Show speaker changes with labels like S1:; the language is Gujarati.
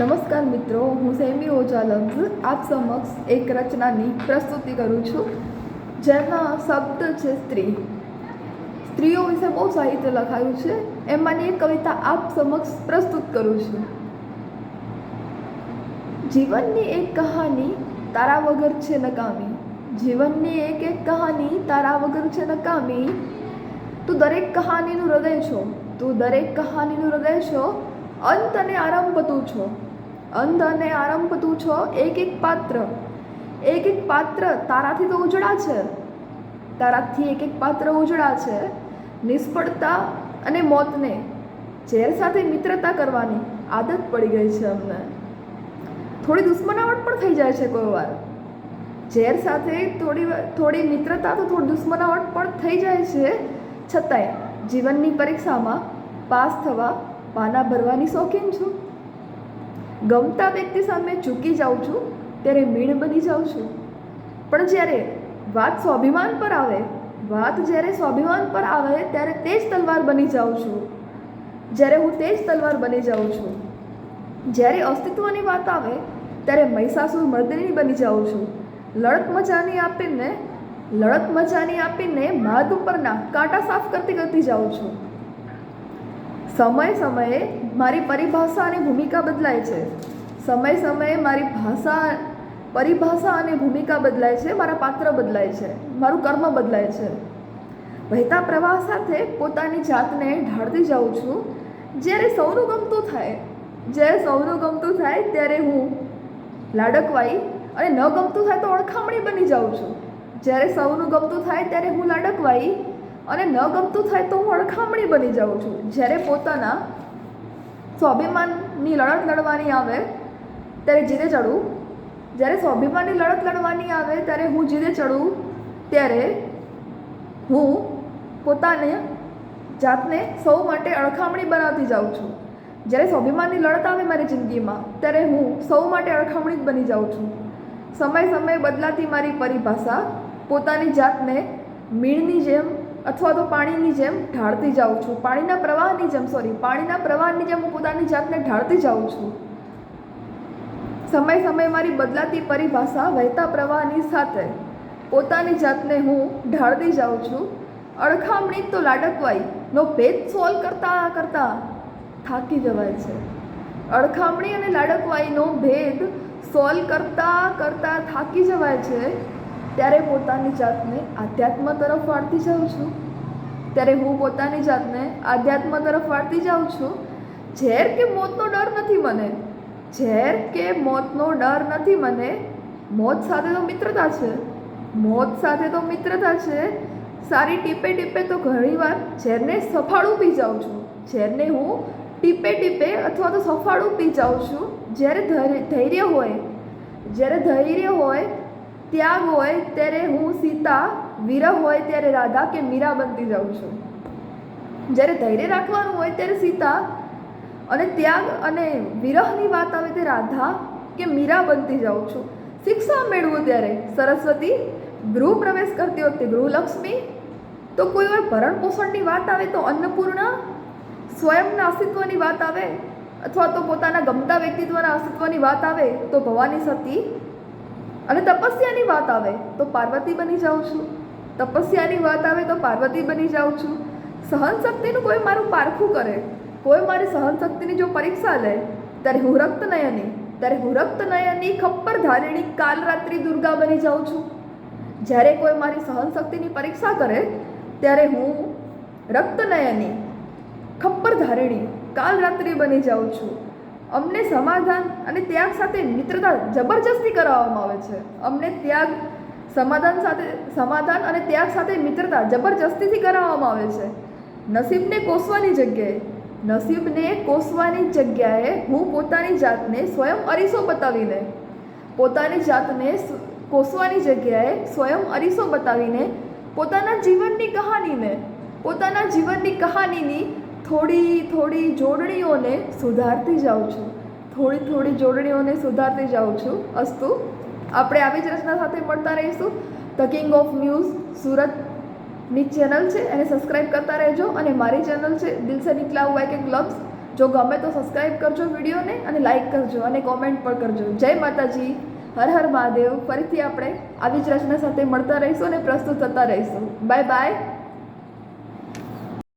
S1: નમસ્કાર મિત્રો, હું સેમી ઓઝા આપ સમક્ષ એક રચનાની પ્રસ્તુતિ કરું છું જેના શબ્દ છે સ્ત્રી. સ્ત્રીઓ વિશે બહુ સાહિત્ય લખાયું છે, એમાંની એક કવિતા આપ સમક્ષ પ્રસ્તુત કરું છું. જીવનની એક કહાની તારા વગર છે નકામી. જીવનની એક એક કહાની તારા વગર છે નકામી. તું દરેક કહાનીનું હૃદય છો. તું દરેક કહાનીનું હૃદય છો. અંત અને આરંભ તું છો. અંત અને આરંભ તું છો, એક એક પાત્ર. એક એક પાત્ર તારાથી તો ઉજળા છે. તારાથી એક એક પાત્ર ઉજળા છે. નિષ્ફળતા અને મોતને ઝેર સાથે મિત્રતા કરવાની આદત પડી ગઈ છે અમને. થોડી દુશ્મનાવટ પણ થઈ જાય છે કોઈ વાર. ઝેર સાથે થોડી થોડી મિત્રતા તો થોડી દુશ્મનાવટ પણ થઈ જાય છે. છતાંય જીવનની પરીક્ષામાં પાસ થવા, પાના ભરવાની શોખીન છું. ગમતા વ્યક્તિ સામે ચૂકી જાઉં છું, ત્યારે મીણ બની જાઉં છું. પણ જ્યારે વાત સ્વાભિમાન પર આવે, વાત જ્યારે સ્વાભિમાન પર આવે, ત્યારે તે જ તલવાર બની જાઉં છું. જ્યારે હું તે જ તલવાર બની જાઉં છું. જ્યારે અસ્તિત્વની વાત આવે, ત્યારે મહિષાસુર મર્દિની બની જાઉં છું. લડત મચાની આપીને, લડત મજાની આપીને માર્ગ ઉપરના કાંટા સાફ કરતી કરતી જાઉં છું. સમય સમયે મારી પરિભાષા અને ભૂમિકા બદલાય છે. સમય સમયે મારી ભાષા, પરિભાષા અને ભૂમિકા બદલાય છે, મારા પાત્ર બદલાય છે, મારું કર્મ બદલાય છે. વહેતા પ્રવાહ સાથે પોતાની જાતને ઢાળતી જાઉં છું. જ્યારે સૌનું ગમતું થાય, જ્યારે સૌનું ગમતું થાય ત્યારે હું લાડકવાઈ અને ન ગમતું થાય તો ઓળખામણી બની જાઉં છું. જ્યારે સૌનું ગમતું થાય ત્યારે હું લાડકવાઈ અને ન ગમતું થાય તો હું અળખામણી બની જાઉં છું. જ્યારે પોતાના સ્વાભિમાનની લડત લડવાની આવે, ત્યારે જીદે ચડું. જ્યારે સ્વાભિમાનની લડત લડવાની આવે, ત્યારે હું જીદે ચડું. ત્યારે હું પોતાને જાતને સૌ માટે અળખામણી બનાવતી જાઉં છું. જ્યારે સ્વાભિમાનની લડત આવે મારી જિંદગીમાં, ત્યારે હું સૌ માટે અળખામણી જ બની જાઉં છું. સમય સમયે બદલાતી મારી પરિભાષા, પોતાની જાતને મીણની જેમ અથવા તો પાણીની જેમ ઢાળતી જાઉં છું. પાણીના પ્રવાહની જેમ સોરી પાણીના પ્રવાહની જેમ હું પોતાની જાતને ઢાળતી જાઉં છું. સમય સમયે મારી બદલાતી પરિભાષા વહેતા પ્રવાહની સાથે પોતાની જાતને હું ઢાળતી જાઉં છું. અડખામણી તો લાડકવાઈનો ભેદ સોલ્વ કરતાં કરતાં થાકી જવાય છે. અળખામણી અને લાડકવાઈનો ભેદ સોલ્વ કરતાં કરતાં થાકી જવાય છે. ત્યારે પોતાની જાતને આધ્યાત્મ તરફ વાળતી જાઉં છું. ત્યારે હું પોતાની જાતને આધ્યાત્મ તરફ વાળતી જાઉં છું. ઝેર કે મોતનો ડર નથી મને. ઝેર કે મોતનો ડર નથી મને. મોત સાથે તો મિત્રતા છે. મોત સાથે તો મિત્રતા છે. સારી ટીપે ટીપે તો ઘણીવાર ઝેરને સફાળું પી જાઉં છું. ઝેરને હું ટીપે ટીપે અથવા તો સફાળું પી જાઉં છું. જ્યારે ધૈર્ય હોય. જ્યારે ધૈર્ય હોય ત્યાગ હોય ત્યારે હું સીતા, વિરહ હોય ત્યારે રાધા કે મીરા બનતી જાઉં છું. જ્યારે ધૈર્ય રાખવાનું હોય ત્યારે સીતા અને ત્યાગ અને વિરહની વાત આવે તે રાધા કે મીરા બનતી જાઉં છું. શિક્ષા મેળવું ત્યારે સરસ્વતી ગૃહ પ્રવેશ કરતી વખતે ગૃહલક્ષ્મી તો કોઈ વાર ભરણ પોષણની વાત આવે તો અન્નપૂર્ણા સ્વયંના અસ્તિત્વની વાત આવે અથવા તો પોતાના ગમતા વ્યક્તિત્વના અસ્તિત્વની વાત આવે તો ભવાની સતી અને તપસ્યાની વાત આવે તો પાર્વતી બની જાઉં છું. તપસ્યાની વાત આવે તો પાર્વતી બની જાઉં છું. સહનશક્તિનું કોઈ મારું પારખું કરે, કોઈ મારી સહનશક્તિની જો પરીક્ષા લે, ત્યારે હું રક્તનયની, ત્યારે હું રક્તનયની ખપ્પર ધારિણી કાલરાત્રિ દુર્ગા બની જાઉં છું. જ્યારે કોઈ મારી સહનશક્તિની પરીક્ષા કરે, ત્યારે હું રક્તનયની ખપ્પર ધારીણી કાલરાત્રિ બની જાઉં છું. અમને સમાધાન અને ત્યાગ સાથે મિત્રતા જબરજસ્તી કરાવવામાં આવે છે. અમને ત્યાગ, સમાધાન સાથે, સમાધાન અને ત્યાગ સાથે મિત્રતા જબરજસ્તીથી કરાવવામાં આવે છે. નસીબને કોસવાની જગ્યાએ, નસીબને કોસવાની જગ્યાએ હું પોતાની જાતને સ્વયં અરીસો બતાવીને, પોતાની જાતને કોસવાની જગ્યાએ સ્વયં અરીસો બતાવીને, પોતાના જીવનની કહાનીને, પોતાના જીવનની કહાનીની થોડી થોડી જોડણીઓને સુધારતી જાઉં છું. થોડી થોડી જોડણીઓને સુધારતી જાઉં છું. અસ્તુ, આપણે આવી જ રચના સાથે મળતા રહીશું. ધ કિંગ ઓફ ન્યૂઝ સુરતની ચેનલ છે. એને સબસ્ક્રાઈબ કરતા રહેજો. અને મારી ચેનલ છે, દિલ સે નિકલા હુઆ કે ક્લબ્સ જો ગમે તો સબસ્ક્રાઈબ કરજો વિડીયોને અને લાઈક કરજો અને કોમેન્ટ પણ કરજો. જય માતાજી. હર હર મહાદેવ. ફરીથી આપણે આવી જ રચના સાથે મળતા રહીશું અને પ્રસ્તુત થતા રહીશું. Bye bye.